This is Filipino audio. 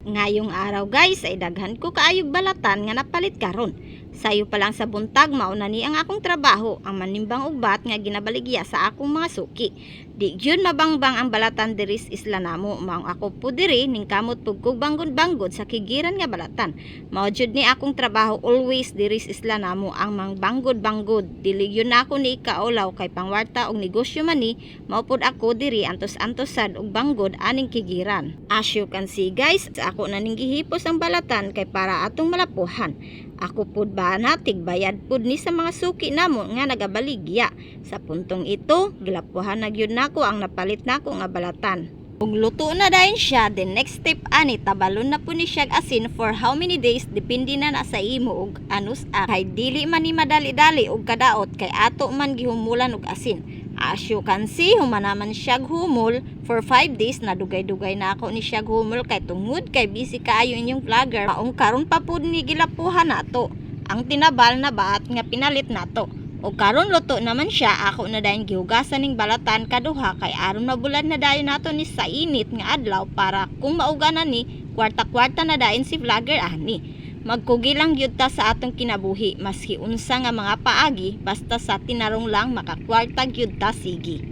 Ngayong araw guys ay daghan ko kaayog balatan nga napalit karon. Sayo pa lang sa buntag mao na ni ang akong trabaho ang manimbang ugbat nga ginabaligya sa akong mga suki. Di gyud mabangbang ang balatan diris isla namo mao ako po diri ning kamot pug kog banggod-banggod sa kigiran nga balatan. Mao jud ni akong trabaho always diris isla namo ang mang banggod-banggod. Dili gyud na ako ni ikaulaw kay pangwarta og negosyo man ni mao pod ako diri antos-antosad og banggod aning kigiran. As you can see guys, ako na ning gihipos ang balatan kay para atong malapuhan. Ako pud ba natig bayad pud ni sa mga suki namo nga nagabaligya. Sa puntong ito, gilapuhan na gyud nako ang napalit nako nga balatan. Ug luto na dayon siya, the next step ani tabalon na po ni siya asin for how many days depende na na sa imo ug anus a kay dili man ni madali-dali og kadaot kay ato man gihumulan og asin. As you can see, humanaman siya humol for 5 days na dugay-dugay na ako ni siya humol kay tungod kay busy kaayo inyong vlogger. Maong karon pa pud ni gilapuhan nato ang tinabal na baat nga pinalit nato. O karon luto naman siya, ako na dayon gihugasan ning balatan kaduha kay aron mabulan na dayon nato ni sa init nga adlaw para kung mauganan ni kwarta-kwarta na dayon si vlogger ani. Magkugi lang gyud ta sa atong kinabuhi maski unsa nga mga paagi basta sa tinarong lang makakwarta gyud ta sige.